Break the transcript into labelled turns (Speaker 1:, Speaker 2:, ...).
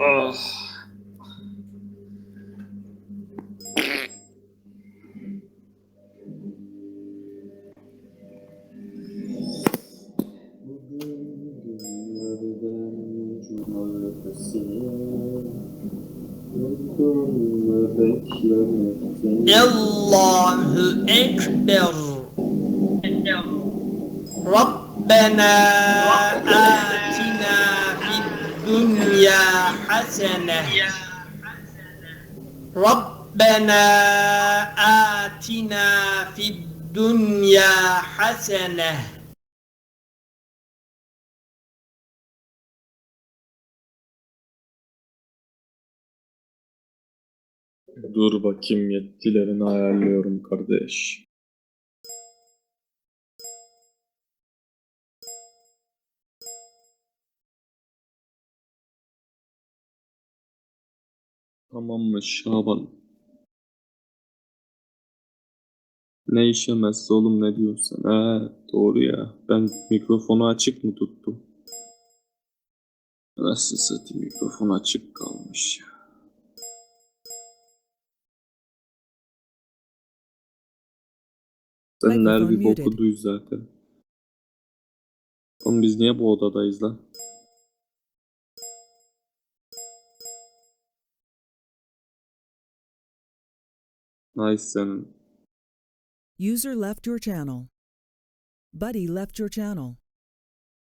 Speaker 1: Ah. Allahu Ekber. Rabbena atina dunya hasene. Rabbena atina fid dunya hasene.
Speaker 2: Dur bakayım yetkilerini ayarlıyorum kardeş. Tamam mı Şaban? Ne işemezse oğlum ne diyorsun? He, doğru ya. Ben mikrofonu açık mı tuttum? Nasıl satayım mikrofon açık kalmış ya. Sen nerede bir boku duy zaten. Oğlum biz niye bu odadayız lan? Nice senin.
Speaker 3: User left your channel. Buddy left your channel.